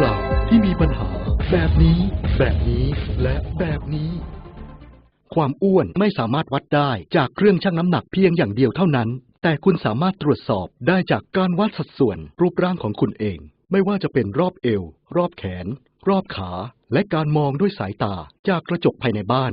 ปล่าที่มีปัญหา แบบนี้ แบบนี้ และแบบนี้ ความอ้วนไม่สามารถวัดได้จากเครื่องชั่งน้ำหนักเพียงอย่างเดียวเท่านั้น แต่คุณสามารถตรวจสอบได้จากการวัดสัดส่วนรูปร่างของคุณเอง ไม่ว่าจะเป็นรอบเอว รอบแขน รอบขา และการมองด้วยสายตาจากกระจกภายในบ้าน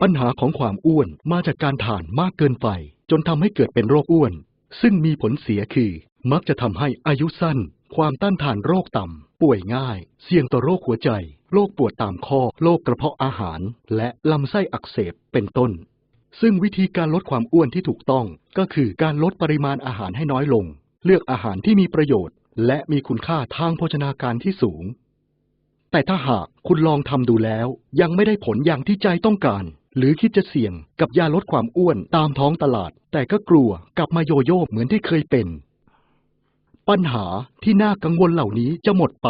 ปัญหาของความอ้วนมาจากการทานมากเกินไปจนทำให้เกิดเป็นโรคอ้วน ซึ่งมีผลเสียคือ มักจะทำให้อายุสั้น ความต้านทานโรคต่ำ ป่วยง่าย เสี่ยงต่อโรคหัวใจ โรคปวดตามข้อ โรคกระเพาะอาหาร และลำไส้อักเสบเป็นต้น ซึ่งวิธีการลดความอ้วนที่ถูกต้อง ก็คือการลดปริมาณอาหารให้น้อยลง เลือกอาหารที่มีประโยชน์ และมีคุณค่าทางโภชนาการที่สูง แต่ถ้าหากคุณลองทำดูแล้ว ยังไม่ได้ผลอย่างที่ใจต้องการ หรือคิดจะเสี่ยงกับยาลดความอ้วนตามท้องตลาด แต่ก็กลัวกลับมาโยโย่เหมือนที่เคยเป็น ปัญหาที่น่ากังวลเหล่านี้จะหมดไป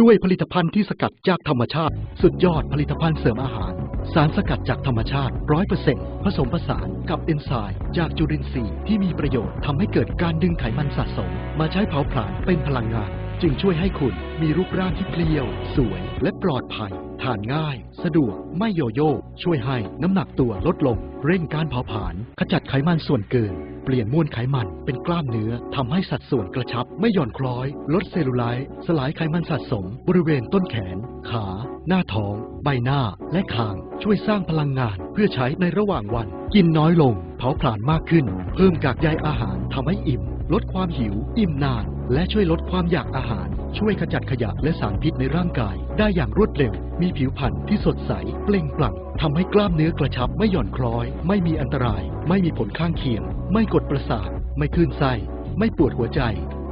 ด้วยผลิตภัณฑ์ที่สกัดจากธรรมชาติ สุดยอดผลิตภัณฑ์เสริมอาหาร สารสกัดจากธรรมชาติร้อยเปอร์เซ็นต์ผสมผสานกับเอนไซม์จากจุลินทรีย์ที่มีประโยชน์ทำให้เกิดการดึงไขมันสะสม มาใช้เผาผลาญเป็นพลังงาน จึงช่วยให้คุณมีรูปร่างที่เพรียว สวย และปลอดภัย ทานง่าย สะดวก ไม่โยโย่ ช่วยให้น้ำหนักตัวลดลง เร่งการเผาผลาญ ขจัดไขมันส่วนเกิน เปลี่ยนมวลไขมันเป็นกล้ามเนื้อทำให้สัดส่วนกระชับ ไม่หย่อนคล้อย ลดเซลลูไลท์ สลายไขมันสะสม บริเวณต้นแขน ขา หน้าท้อง ใบหน้าและคาง ช่วยสร้างพลังงานเพื่อใช้ในระหว่างวัน กินน้อยลง เผาผลาญมากขึ้น เพิ่มกากใยอาหารทำให้อิ่ม ลดความหิว อิ่มนาน และช่วยลดความอยากอาหาร ช่วยขจัดขยะและสารพิษในร่างกาย ได้อย่างรวดเร็ว มีผิวพรรณที่สดใส เปล่งปลั่งทำให้กล้ามเนื้อกระชับไม่หย่อนคล้อย ไม่มีอันตราย ไม่มีผลข้างเคียง ไม่กดประสาท ไม่คลื่นไส้ ไม่ปวดหัวใจ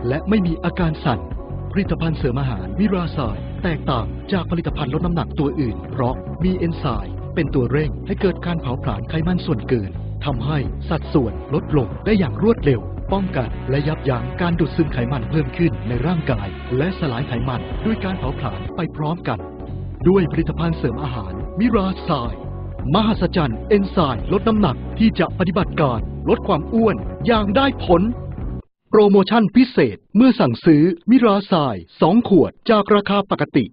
และไม่มีอาการสั่นผลิตภัณฑ์เสริมอาหารมิราซด์ แตกต่างจากผลิตภัณฑ์ลดน้ำหนักตัวอื่น เพราะมีเอนไซม์เป็นตัวเร่งให้เกิดการเผาผลาญไขมันส่วนเกินทำให้สัดส่วนลดลงได้อย่างรวดเร็ว ป้องกันและยับยั้งการดูดซึมไขมันเพิ่มขึ้นในร่างกาย และสลายไขมันด้วยการเผาผลาญไปพร้อมกัน ด้วยผลิตภัณฑ์เสริมอาหารมิราไซด์มหัศจรรย์เอนไซม์ลดน้ำหนักที่จะปฏิบัติการลดความอ้วนอย่างได้ผล โปรโมชั่นพิเศษเมื่อสั่งซื้อมิราไซด์2ขวดจากราคาปกติ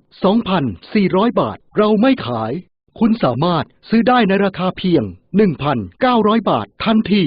2,400 บาท เราไม่ขาย คุณสามารถซื้อได้ในราคาเพียง 1,900 บาททันที